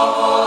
아